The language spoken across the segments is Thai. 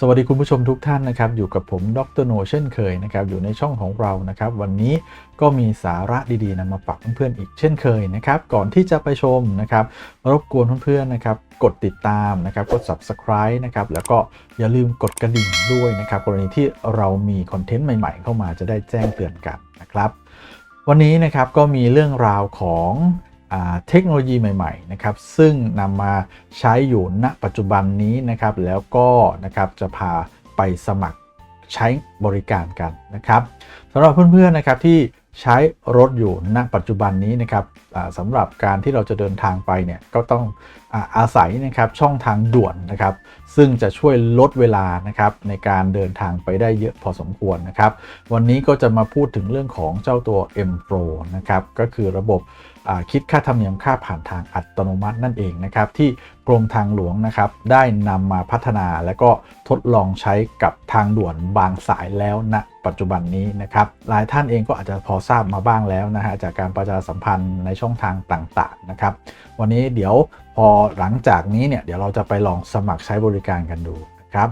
สวัสดีคุณผู้ชมทุกท่านนะครับอยู่กับผมดรโนเช่นเคยนะครับอยู่ในช่องของเรานะครับวันนี้ก็มีสาระดีๆนำมาฝากเพื่อนๆอีกเช่นเคยนะครับก่อนที่จะไปชมนะครับรบกวนเพื่อนๆนะครับกดติดตามนะครับกด subscribe นะครับแล้วก็อย่าลืมกดกระดิ่งด้วยนะครับกรณีที่เรามีคอนเทนต์ใหม่ๆ เข้ามาจะได้แจ้งเตือนกันนะครับวันนี้นะครับก็มีเรื่องราวของ เทคโนโลยีใหม่ๆนะครับซึ่งนำมาใช้อยู่ณปัจจุบันนี้นะครับแล้วก็นะครับจะพาไปสมัครใช้บริการกันนะครับสำหรับเพื่อนๆนะครับที่ใช้รถอยู่ณปัจจุบันนี้นะครับสำหรับการที่เราจะเดินทางไปเนี่ยก็ต้อง อาศัยนะครับช่องทางด่วนนะครับ ซึ่งจะช่วยลดเวลานะครับในการเดินทางไปได้เยอะพอสมควรนะครับ วันนี้ก็จะมาพูดถึงเรื่องของเจ้าตัว M Pro นะครับก็คือระบบคิดค่าธรรมเนียมค่าผ่านทางอัตโนมัตินั่นเองนะครับที่กรมทางหลวงนะครับได้นำมาพัฒนาและก็ทดลองใช้กับทางด่วนบางสายแล้วณปัจจุบันนี้นะครับหลายท่านเองก็อาจจะพอทราบมาบ้างแล้วนะฮะจากการประชาสัมพันธ์ในช่องทางต่างๆนะครับ วันนี้เดี๋ยว พอหลังจากนี้เนี่ยเดี๋ยวเราจะไปลองสมัครใช้บริการกันดูนะครับ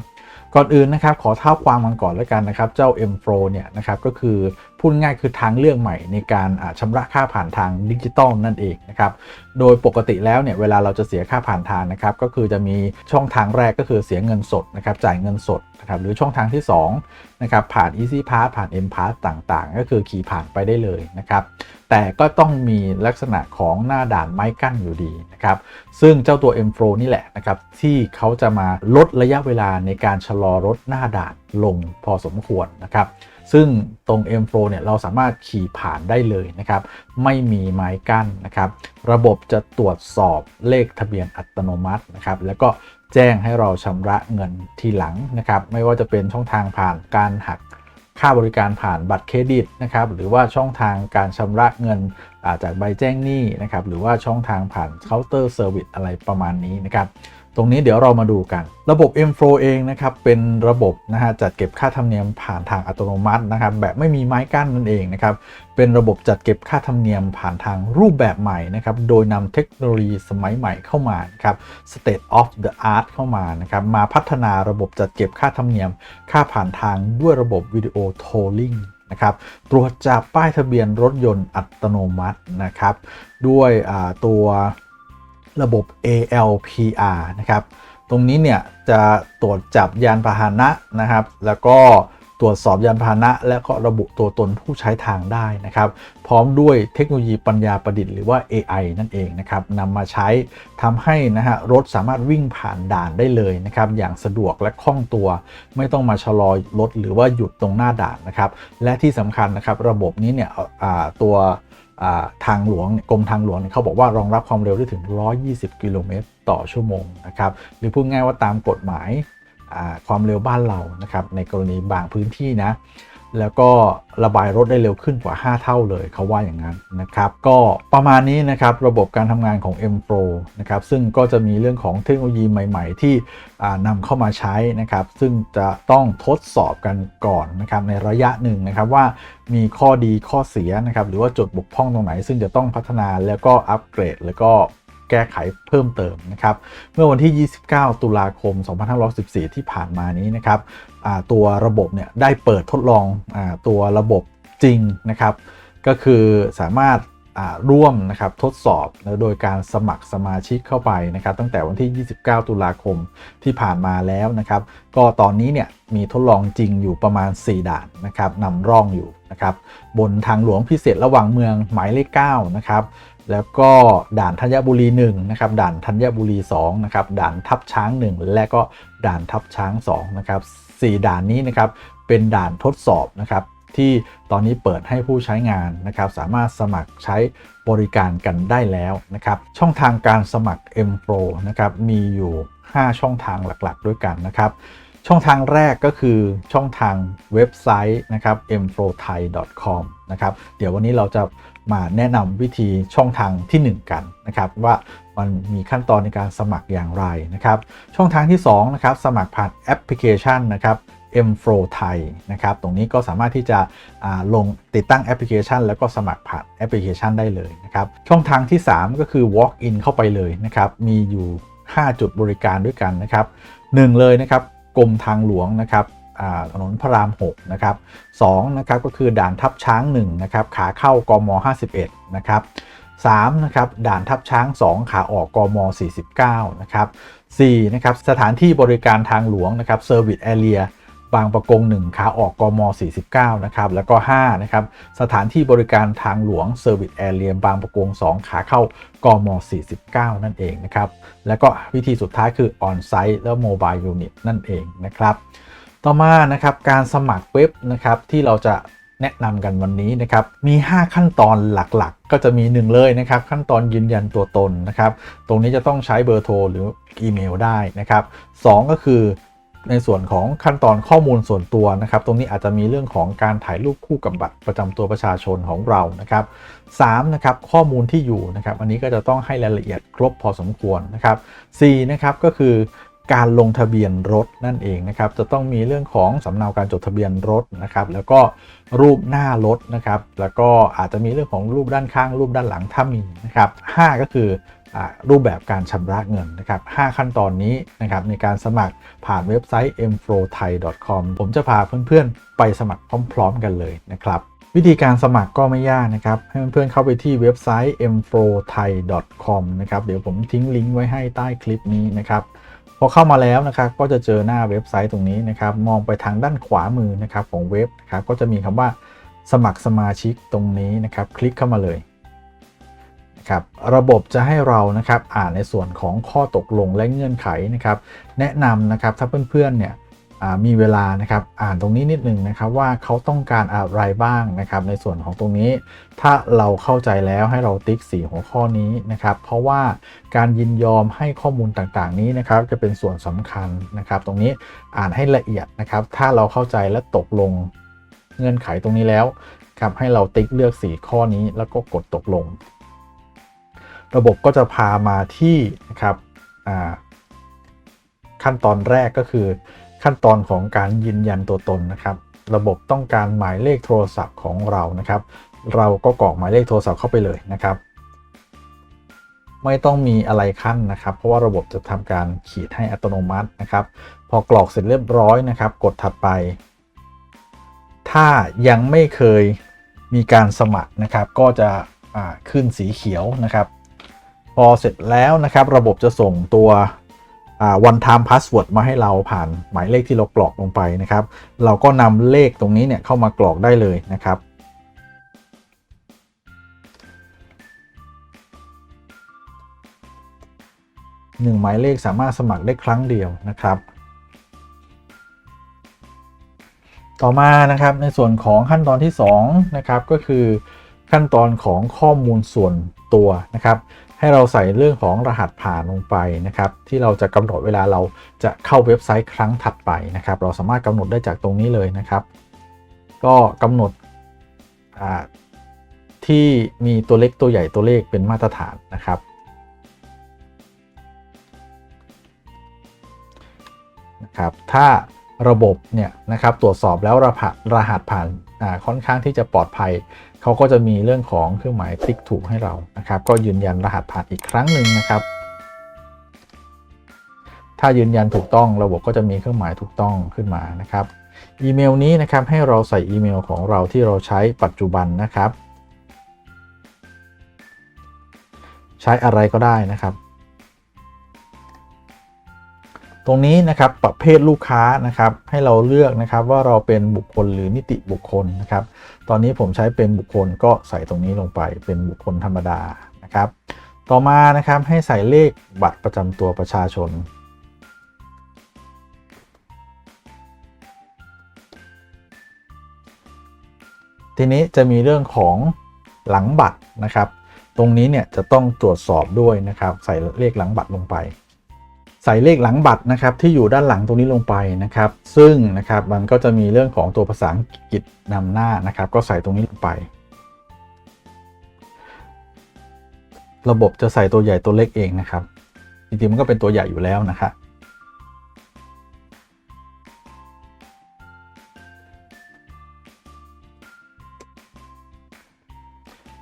ก่อนอื่นนะครับขอเท้าความกันก่อนแล้วกันนะครับ เจ้า M Pro เนี่ยนะครับก็คือ พูดง่ายคือทางเลือกใหม่ในการอ่าชำระค่าผ่านทางดิจิตอลนั่นเองนะครับ โดยปกติแล้วเนี่ยเวลาเราจะเสียค่าผ่านทางนะครับ ก็คือจะมีช่องทางแรกก็คือเสียเงินสดนะครับจ่ายเงินสดนะครับหรือช่องทางที่2นะครับผ่าน Easy Pass ผ่าน M Pass ต่างๆ ก็คือขี่ผ่านไปได้เลยนะครับแต่ก็ต้องมีลักษณะของหน้าด่านไม้กั้นอยู่ดีนะครับซึ่งเจ้าตัว M Pro นี่แหละนะครับที่เขาจะมาลดระยะเวลาในการชะลอรถหน้าด่านลงพอสมควรนะครับ ซึ่งตรง M Pro เนี่ยเราสามารถขี่ผ่านได้เลยนะครับ ไม่มีไม้กั้นนะครับ ระบบจะตรวจสอบเลขทะเบียนอัตโนมัตินะครับ แล้วก็แจ้งให้เราชำระเงินทีหลังนะครับ ไม่ว่าจะเป็นช่องทางผ่านการหักค่าบริการผ่านบัตรเครดิตนะครับหรือว่าช่องทางการชำระเงินาจากใบแจ้งหนี้นะครับหรือว่าช่องทางผ่านเคาน์เตอร์เซอร์วิสอะไรประมาณนี้นะครับ ตรงนี้เดี๋ยวเรามาดูกัน ระบบ M Flow เองนะครับ เป็นระบบนะฮะจัดเก็บค่าธรรมเนียมผ่านทางอัตโนมัตินะครับ แบบไม่มีไม้กั้นนั่นเองนะครับ เป็นระบบจัดเก็บค่าธรรมเนียมผ่านทางรูปแบบใหม่นะครับ โดยนำเทคโนโลยีสมัยใหม่เข้ามานะครับ state of the art เข้ามานะครับ มาพัฒนาระบบจัดเก็บค่าธรรมเนียม ค่าผ่านทางด้วยระบบวิดีโอโทลลิงนะครับตรวจจับป้ายทะเบียนรถยนต์อัตโนมัตินะครับ ด้วยตัว ระบบ ALPR นะครับ ตรงนี้เนี่ยจะตรวจจับยานพาหนะนะครับ แล้วก็ตรวจสอบยานพาหนะ และก็ระบุตัวตนผู้ใช้ทางได้นะครับ พร้อมด้วยเทคโนโลยีปัญญาประดิษฐ์หรือว่า AI นั่นเองนะครับนำมาใช้ทำให้นะฮะรถสามารถวิ่งผ่านด่านได้เลยนะครับ อย่างสะดวกและคล่องตัว ไม่ต้องมาชะลอรถหรือว่าหยุดตรงหน้าด่านนะครับ และที่สำคัญนะครับ ระบบนี้เนี่ยตัว ทางหลวงกรมทางหลวงเขาบอกว่ารองรับความเร็วได้ถึง 120 กิโลเมตรต่อชั่วโมงนะครับหรือพูดง่ายว่าตามกฎหมายความเร็วบ้านเรานะครับในกรณีบางพื้นที่นะ แล้วก็ระบายรถได้เร็วขึ้นกว่า 5 เท่าเลยเขาว่าอย่างนั้นนะครับ ก็ประมาณนี้นะครับระบบการทำงานของ M Pro นะครับซึ่งก็จะมีเรื่องของเทคโนโลยีใหม่ ๆ ที่นำเข้ามาใช้นะครับ ซึ่งจะต้องทดสอบกันก่อนนะครับในระยะหนึ่งนะครับว่ามีข้อดีข้อเสียนะครับหรือว่าจุดบกพร่องตรงไหน ซึ่งจะต้องพัฒนาแล้วก็อัปเกรดแล้วก็ แก้ไขเพิ่มเติมนะครับ เมื่อวันที่ 29 ตุลาคม 2514 ที่ผ่านมานี้นะครับตัวระบบเนี่ยได้เปิดทดลองอตัวระบบจริงนะครับ ก็คือสามารถร่วมนะครับทดสอบโดยการสมัครสมาชิกเข้าไปนะครับ ตั้งแต่วันที่ 29 ตุลาคมที่ผ่านมาแล้วนะครับ ก็ตอนนี้เนี่ยมีทดลองจริงอยู่ประมาณ 4 ด่านนะครับนำร่องอยู่นะครับ บนทางหลวงพิเศษระหว่างเมืองหมายเลข9นะครับ แล้วก็ด่านธัญบุรี1นะครับด่านธัญบุรี2นะครับด่านทับช้าง 1 และก็ด่านทับช้าง2นะครับสี่ด่านนี้นะครับเป็นด่านทดสอบนะครับที่ตอนนี้เปิดให้ผู้ใช้งานนะครับสามารถสมัครใช้บริการกันได้แล้วนะครับช่องทางการสมัคร M Pro นะครับมีอยู่ 5 ช่องทางหลักๆ ด้วยกันนะครับช่องทางแรกก็คือช่องทางเว็บไซต์นะครับ mprothai.com นะครับเดี๋ยววันนี้เราจะ มาแนะนำวิธีช่องทางทีหนึ่1 กันนะครับว่ามันมีขั้นตอนในการสมัครอย่างไรนะครับช่องทางที่2นะครับสมัครผ่านแอปพลิเคชันนะครับ M Flow Thai นะครับ ตรงนี้ก็สามารถที่จะลงติดตั้งแอปพลิเคชัน แล้วก็สมัครผ่านแอปพลิเคชันได้เลยนะครับ ช่องทางที่ 3 ก็คือ Walk in เข้าไปเลยนะครับ มีอยู่ 5 จุดบริการด้วยกันนะครับ 1 เลยนะครับกรมทางหลวงนะครับ ถนนพระราม 6 นะครับ2นะครับก็คือด่านทับช้าง1นะครับขาเข้ากม 51 นะครับ3นะครับด่านทับช้าง 2 ขาออกกม 49 นะครับ4นะครับสถานที่บริการทางหลวงนะครับ Service Area บางประกง 1 ขาออกกม 49 นะครับแล้วก็5นะครับสถานที่บริการทางหลวง Service Area บางประกง 2 ขาเข้ากม 49 นั่นเองนะครับแล้วก็วิธีสุดท้ายคือ On-Site แล้ว Mobile Unit นั่นเองนะครับ ต่อมานะครับการสมัครเว็บนะครับที่เราจะแนะนำกันวันนี้นะครับ มี 5 ขั้นตอนหลักๆ ก็จะมี 1 เลยนะครับ ขั้นตอนยืนยันตัวตนนะครับ ตรงนี้จะต้องใช้เบอร์โทรหรืออีเมลได้นะครับ 2 ก็คือในส่วนของขั้นตอนข้อมูลส่วนตัวนะครับ ตรงนี้อาจจะมีเรื่องของการถ่ายรูปคู่กับบัตรประจำตัวประชาชนของเรานะครับ3นะครับข้อมูลที่อยู่นะครับ อันนี้ก็จะต้องให้รายละเอียดครบพอสมควรนะครับ4นะครับก็คือ การลงทะเบียนรถนั่นเองนะครับ จะต้องมีเรื่องของสำเนาการจดทะเบียนรถนะครับ แล้วก็รูปหน้ารถนะครับ แล้วก็อาจจะมีเรื่องของรูปด้านข้าง รูปด้านหลังถ้ามีนะครับ 5 ก็คืออรูปแบบการชำระเงินนะครับ 5 ขั้นตอนนี้นะครับในการสมัครผ่านเว็บไซต์ mflothai.com ผมจะพาเพื่อนๆ ไปสมัครพร้อมๆกันเลยนะครับ วิธีการสมัครก็ไม่ยากนะครับ ให้เพื่อนๆเข้าไปที่เว็บไซต์ mflothai.com นะครับ เดี๋ยวผมทิ้งลิงก์ไว้ให้ใต้คลิปนี้นะครับ พอเข้ามาแล้วนะครับก็จะเจอหน้าเว็บไซต์ตรงนี้นะครับ มองไปทางด้านขวามือนะครับของเว็บนะครับก็จะมีคำว่าสมัครสมาชิกตรงนี้นะครับ คลิกเข้ามาเลยนะครับระบบจะให้เรานะครับอ่านในส่วนของข้อตกลงและเงื่อนไขนะครับ แนะนำนะครับถ้าเพื่อนๆเนี่ย มีเวลานะครับอ่านตรงนี้นิดนึงนะครับว่าเขาต้องการอะไรบ้างนะครับ ในส่วนของตรงนี้ ถ้าเราเข้าใจแล้วให้เราติ๊กสีหัวข้อนี้นะครับ เพราะว่าการยินยอมให้ข้อมูลต่างๆ นี้นะครับ จะเป็นส่วนสำคัญนะครับ ตรงนี้อ่านให้ละเอียดนะครับ ถ้าเราเข้าใจและตกลงเงื่อนไขตรงนี้แล้วครับให้เราติ๊กเลือกสีข้อนี้แล้วก็กดตกลง ระบบก็จะพามาที่นะครับขั้นตอนแรกก็คือ ขั้นตอนของการยืนยันตัวตนนะครับ ระบบต้องการหมายเลขโทรศัพท์ของเรานะครับ เราก็กรอกหมายเลขโทรศัพท์เข้าไปเลยนะครับ ไม่ต้องมีอะไรขั้นนะครับ เพราะว่าระบบจะทำการขีดให้อัตโนมัตินะครับ พอกรอกเสร็จเรียบร้อยนะครับ กดถัดไป ถ้ายังไม่เคยมีการสมัครนะครับ ก็จะขึ้นสีเขียวนะครับ พอเสร็จแล้วนะครับ ระบบจะส่งตัว one time password มาให้เราผ่านหมายเลขที่เรากรอกลงไปนะครับ เราก็นำเลขตรงนี้เนี่ยเข้ามากรอกได้เลยนะครับหนึ่งหมายเลขสามารถสมัครได้ครั้งเดียวนะครับ ต่อมานะครับในส่วนของขั้นตอนที่2นะครับก็คือขั้นตอนของข้อมูลส่วนตัวนะครับ ให้เราใส่เรื่องของรหัสผ่านลงไปนะครับ ที่เราจะกำหนดเวลาเราจะเข้าเว็บไซต์ครั้งถัดไปนะครับ เราสามารถกำหนดได้จากตรงนี้เลยนะครับ ก็กำหนดที่มีตัวเล็กตัวใหญ่ตัวเลขเป็นมาตรฐานนะครับนะครับ ถ้าระบบเนี่ยนะครับตรวจสอบแล้วรหัสรหัสผ่าน ค่อนข้างที่จะปลอดภัย เขาก็จะมีเรื่องของเครื่องหมายติ๊กถูกให้เรานะครับ ก็ยืนยันรหัสผ่านอีกครั้งหนึ่งนะครับ ถ้ายืนยันถูกต้องระบบก็จะมีเครื่องหมายถูกต้องขึ้นมานะครับอีเมลนี้นะครับให้เราใส่อีเมลของเราที่เราใช้ปัจจุบันนะครับ ใช้อะไรก็ได้นะครับ ตรงนี้นะครับประเภทลูกค้านะครับให้เราเลือกนะครับว่าเราเป็นบุคคลหรือนิติบุคคลนะครับ ตอนนี้ผมใช้เป็นบุคคลก็ใส่ตรงนี้ลงไปเป็นบุคคลธรรมดานะครับ ต่อมานะครับให้ใส่เลขบัตรประจำตัวประชาชนทีนี้จะมีเรื่องของหลังบัตรนะครับ ตรงนี้เนี่ยจะต้องตรวจสอบด้วยนะครับ ใส่เลขหลังบัตรลงไป ใส่เลขหลังบัตรนะครับที่อยู่ด้านหลังตรงนี้ลงไปนะครับ ซึ่งนะครับมันก็จะมีเรื่องของตัวภาษาอังกฤษนำหน้านะครับ ก็ใส่ตรงนี้ลงไป ระบบจะใส่ตัวใหญ่ตัวเล็กเองนะครับจริงๆมันก็เป็นตัวใหญ่อยู่แล้วนะครับ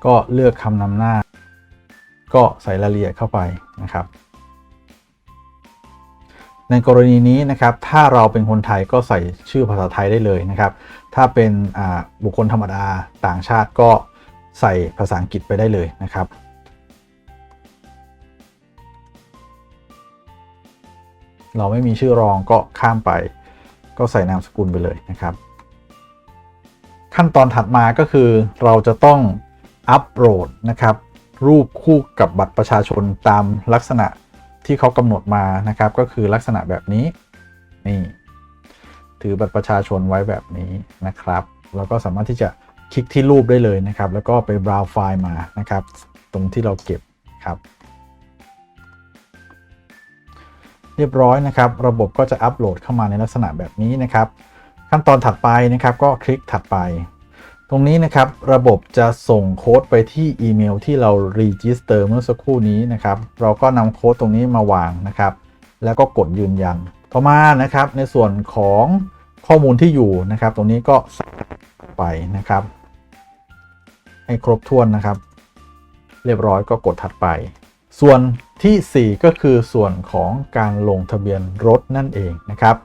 ก็เลือกคำนำหน้า ก็ใส่รายละเอียดเข้าไปนะครับ ในกรณีนี้นะครับถ้าเราเป็นคนไทยก็ใส่ชื่อภาษาไทยได้เลยนะครับ ถ้าเป็นบุคคลธรรมดาต่างชาติก็ใส่ภาษาอังกฤษไปได้เลยนะครับเราไม่มีชื่อรองก็ข้ามไป ก็ใส่นามสกุลไปเลยนะครับ ขั้นตอนถัดมาก็คือเราจะต้องอัปโหลดนะครับ รูปคู่กับบัตรประชาชนตามลักษณะ ที่เขากำหนดมานะครับ ก็คือลักษณะแบบนี้นี่ถือบัตรประชาชนไว้แบบนี้นะครับ แล้วก็สามารถที่จะคลิกที่รูปได้เลยนะครับ แล้วก็ไปบราวไฟล์มานะครับ ตรงที่เราเก็บครับ เรียบร้อยนะครับ ระบบก็จะอัปโหลดเข้ามาในลักษณะแบบนี้นะครับ ขั้นตอนถัดไปนะครับ ก็คลิกถัดไป ตรงนี้นะครับระบบจะส่งโค้ดไปที่อีเมลที่เรา register เมื่อสักครู่นี้นะครับ เราก็นำโค้ดตรงนี้มาวางนะครับ แล้วก็กดยืนยัน ต่อมานะครับในส่วนของข้อมูลที่อยู่นะครับ ตรงนี้ก็ใส่ไปนะครับ ให้ครบถ้วนนะครับ เรียบร้อยก็กดถัดไป ส่วนทีสี่4 ก็คือส่วนของการลงทะเบียนรถนั่นเองนะครับ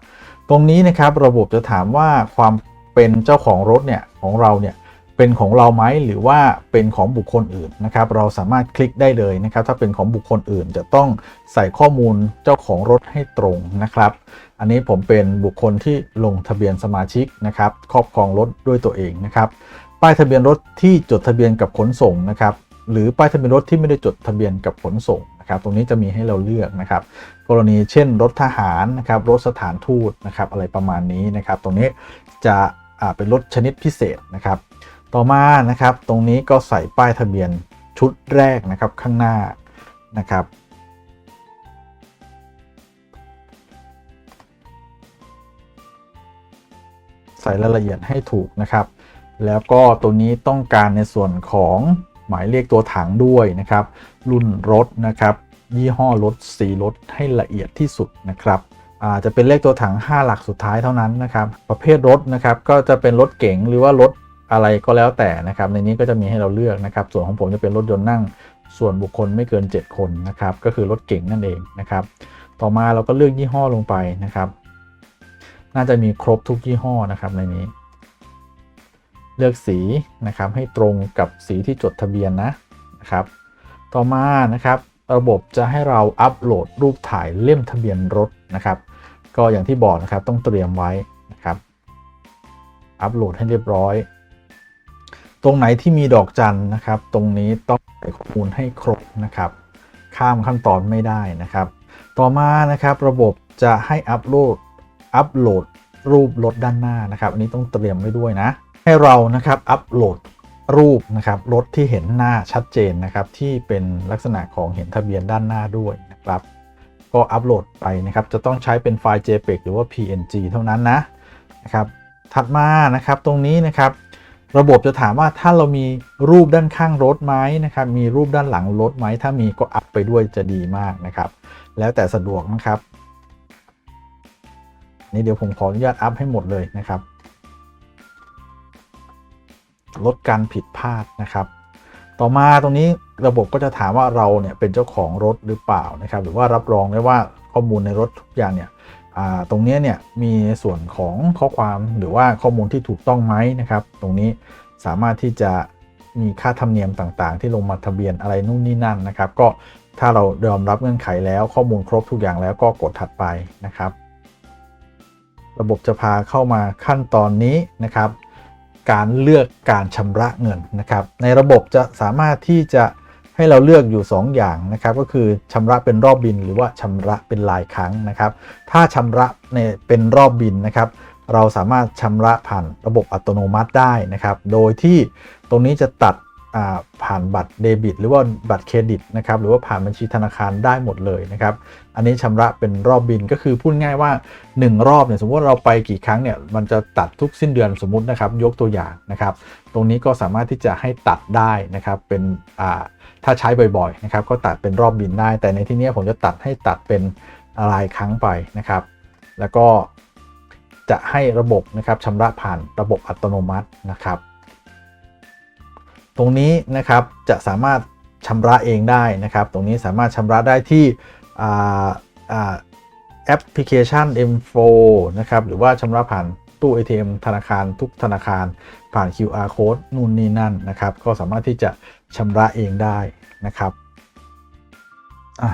ตรงนี้นะครับระบบจะถามว่าความ เป็นเจ้าของรถเนี่ยของเราเนี่ยเป็นของเราไหมหรือว่าเป็นของบุคคลอื่นนะครับ เราสามารถคลิกได้เลยนะครับ ถ้าเป็นของบุคคลอื่นจะต้องใส่ข้อมูลเจ้าของรถให้ตรงนะครับ อันนี้ผมเป็นบุคคลที่ลงทะเบียนสมาชิกนะครับ ครอบครองรถด้วยตัวเองนะครับ ป้ายทะเบียนรถที่จดทะเบียนกับขนส่งนะครับ หรือป้ายทะเบียนรถที่ไม่ได้จดทะเบียนกับขนส่งนะครับ ตรงนี้จะมีให้เราเลือกนะครับ กรณีเช่น รถทหารนะครับ รถสถานทูตนะครับ อะไรประมาณนี้นะครับ ตรงนี้จะ เป็นรถชนิดพิเศษนะครับ ต่อมานะครับตรงนี้ก็ใส่ป้ายทะเบียนชุดแรกนะครับข้างหน้านะครับ ใส่รายละเอียดให้ถูกนะครับ แล้วก็ตัวนี้ต้องการในส่วนของหมายเลขตัวถังด้วยนะครับ รุ่นรถนะครับ ยี่ห้อรถสีรถให้ละเอียดที่สุดนะครับ จจะเป็นเลขตัวถัง 5 หลักสุดท้ายเท่านั้นนะครับ ประเภทรถนะครับก็จะเป็นรถเก๋งหรือว่ารถอะไรก็แล้วแต่นะครับ ในนี้ก็จะมีให้เราเลือกนะครับ ส่วนของผมจะเป็นรถยนต์นั่ง ส่วนบุคคลไม่เกิน 7 คนนะครับ ก็คือรถเก๋งนั่นเองนะครับ ต่อมาเราก็เลือกยี่ห้อลงไปนะครับ น่าจะมีครบทุกยี่ห้อนะครับในนี้ เลือกสีนะครับให้ตรงกับสีที่จดทะเบียนนะนะครับ ต่อมานะครับ ระบบจะให้เราอัปโหลดรูปถ่ายเล่มทะเบียนรถนะครับ ก็อย่างที่บอกนะครับต้องเตรียมไว้นะครับ อัปโหลดให้เรียบร้อย ตรงไหนที่มีดอกจันนะครับ ตรงนี้ต้องใส่ข้อมูลให้ครบนะครับ ข้ามขั้นตอนไม่ได้นะครับ ต่อมานะครับระบบจะให้อัปโหลดอัปโหลดรูปรถด้านหน้านะครับ อันนี้ต้องเตรียมไว้ด้วยนะ ให้เรานะครับอัปโหลด รูปนะครับรถที่เห็นหน้าชัดเจนนะครับที่เป็นลักษณะของเห็นทะเบียนด้านหน้าด้วยนะครับก็อัปโหลดไปนะครับจะต้องใช้เป็นไฟล์ JPEG หรือว่า PNG เท่านั้นนะนะครับถัดมานะครับตรงนี้นะครับระบบจะถามว่าถ้าเรามีรูปด้านข้างรถไหมนะครับมีรูปด้านหลังรถไหมถ้ามีก็อัพไปด้วยจะดีมากนะครับแล้วแต่สะดวกนะครับนี่เดี๋ยวผมขออนุญาตอัพให้หมดเลยนะครับ ลดการผิดพลาดนะครับ ต่อมาตรงนี้ระบบก็จะถามว่าเราเนี่ยเป็นเจ้าของรถหรือเปล่านะครับหรือว่ารับรองได้ว่าข้อมูลในรถทุกอย่างเนี่ยตรงนี้เนี่ยมีส่วนของข้อความหรือว่าข้อมูลที่ถูกต้องไหมนะครับ ตรงนี้สามารถที่จะมีค่าธรรมเนียมต่างๆ ที่ลงมาทะเบียนอะไรนู่นนี่นั่นนะครับ ก็ถ้าเรายอมรับเงื่อนไขแล้วข้อมูลครบทุกอย่างแล้วก็กดถัดไปนะครับ ระบบจะพาเข้ามาขั้นตอนนี้นะครับ การเลือกการชำระเงินนะครับ ในระบบจะสามารถที่จะให้เราเลือกอยู่ 2 อย่างนะครับ ก็คือชำระเป็นรอบบิน หรือว่าชำระเป็นรายครั้งนะครับ ถ้าชำระในเป็นรอบบินนะครับ เราสามารถชำระผ่านระบบอัตโนมัติได้นะครับ โดยที่ตรงนี้จะตัด ผ่านบัตรเดบิต หรือว่าบัตรเครดิตนะครับหรือว่าผ่านบัญชีธนาคารได้หมดเลยนะครับอันนี้ชำระเป็นรอบบินก็คือพูดง่ายว่า 1 รอบเนี่ยสมมติเราไปกี่ครั้งเนี่ยมันจะตัดทุกสิ้นเดือนสมมตินะครับยกตัวอย่างนะครับตรงนี้ก็สามารถที่จะให้ตัดได้นะครับเป็นถ้าใช้บ่อยๆนะครับก็ตัดเป็นรอบบินได้ แต่ในที่นี้ผมจะตัดให้ตัดเป็นรายครั้งไปนะครับ แล้วก็จะให้ระบบนะครับชำระผ่านระบบอัตโนมัตินะครับ ตรงนี้นะครับจะสามารถชำระเองได้นะครับ ตรงนี้สามารถชำระได้ที่แอปพลิเคชัน M4 นะครับหรือว่าชำระผ่านตู้ ATM ธนาคารทุกธนาคารผ่าน QR code นู่นนี่นั่นนะครับ ก็สามารถที่จะชำระเองได้นะครับ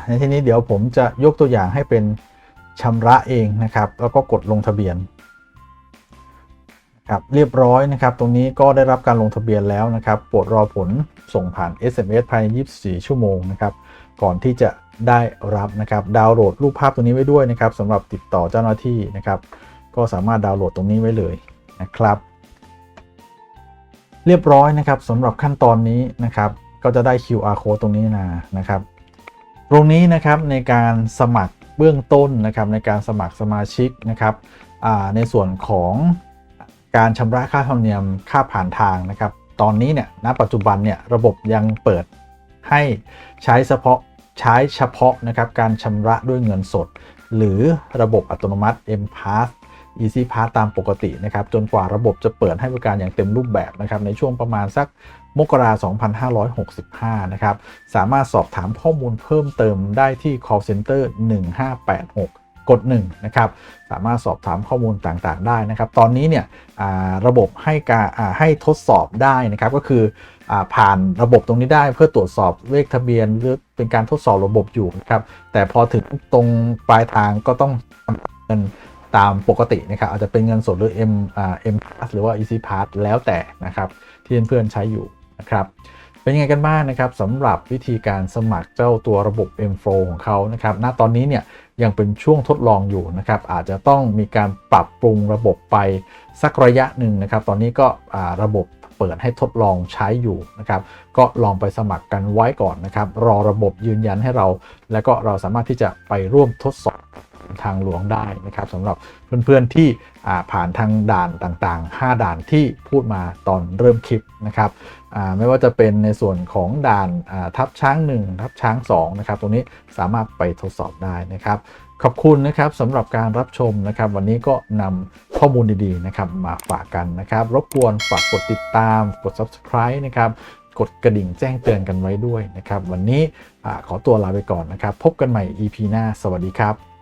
ในที่นี้เดี๋ยวผมจะยกตัวอย่างให้เป็นชำระเองนะครับ แล้วก็กดลงทะเบียน ครับเรียบร้อยนะครับ ตรงนี้ก็ได้รับการลงทะเบียนแล้วนะครับโปรดรอผลส่งผ่าน SMS ภายใน 24 ชั่วโมงนะครับ ก่อนที่จะได้รับนะครับ ดาวน์โหลดรูปภาพตรงนี้ไว้ด้วยนะครับสำหรับติดต่อเจ้าหน้าที่นะครับ ก็สามารถดาวน์โหลดตรงนี้ไว้เลยนะครับ เรียบร้อยนะครับสำหรับขั้นตอนนี้นะครับ ก็จะได้ QR code ตรงนี้นะนะครับ ตรงนี้นะครับในการสมัครเบื้องต้นนะครับในการสมัครสมาชิกนะครับในส่วนของ การชำระค่าธรรมเนียมค่าผ่านทางนะครับ ตอนนี้เนี่ยณปัจจุบันเนี่ยระบบยังเปิดให้ใช้เฉพาะใช้เฉพาะนะครับการชำระด้วยเงินสด หรือระบบอัตโนมัติ M Pass Easy Pass ตามปกตินะครับจนกว่าระบบจะเปิดให้บริการอย่างเต็มรูปแบบนะครับในช่วงประมาณสักมกราคม2565 นะครับ สามารถสอบถามข้อมูลเพิ่มเติมได้ที่ call center 1586 กด1นะครับสามารถสอบถามข้อมูลต่างๆได้นะครับ ตอนนี้เนี่ยระบบให้การให้ทดสอบได้นะครับก็คืออผ่านระบบตรงนี้ได้เพื่อตรวจสอบเลขทะเบียนหรือเป็นการทดสอบระบบอยู่นะครับแต่พอถึงตรงปลายทางก็ต้องเงินตามปกตินะครับอาจจะเป็นเงินสดหรือ M อ M Pass หรือว่า Easy Pass แล้วแต่นะครับที่เพื่อนๆใช้อยู่นะครับเป็นยังไงกันบ้างนะครับสำหรับวิธีการสมัครเจ้าตัวระบบ M4 ของเขานะครับณตอนนี้เนี่ย ยังเป็นช่วงทดลองอยู่นะครับ อาจจะต้องมีการปรับปรุงระบบไปสักระยะหนึ่งนะครับ ตอนนี้ก็ระบบ เปิดให้ทดลองใช้อยู่นะครับ ก็ลองไปสมัครกันไว้ก่อนนะครับ รอระบบยืนยันให้เรา แล้วก็เราสามารถที่จะไปร่วมทดสอบทางหลวงได้นะครับสำหรับเพื่อนๆที่ผ่านทางด่านต่างๆ 5 ด่านที่พูดมาตอนเริ่มคลิปนะครับไม่ว่าจะเป็นในส่วนของด่านทับช้าง 1 ทับช้าง2นะครับตรงนี้สามารถไปทดสอบได้นะครับ ขอบคุณนะครับสำหรับการรับชมนะครับ วันนี้ก็นำข้อมูลดีๆนะครับมาฝากกันนะครับ รบกวนฝากกดติดตาม กด subscribe นะครับกดกระดิ่งแจ้งเตือนกันไว้ด้วยนะครับ วันนี้อขอตัวลาไปก่อนนะครับ พบกันใหม่ EP หน้า สวัสดีครับ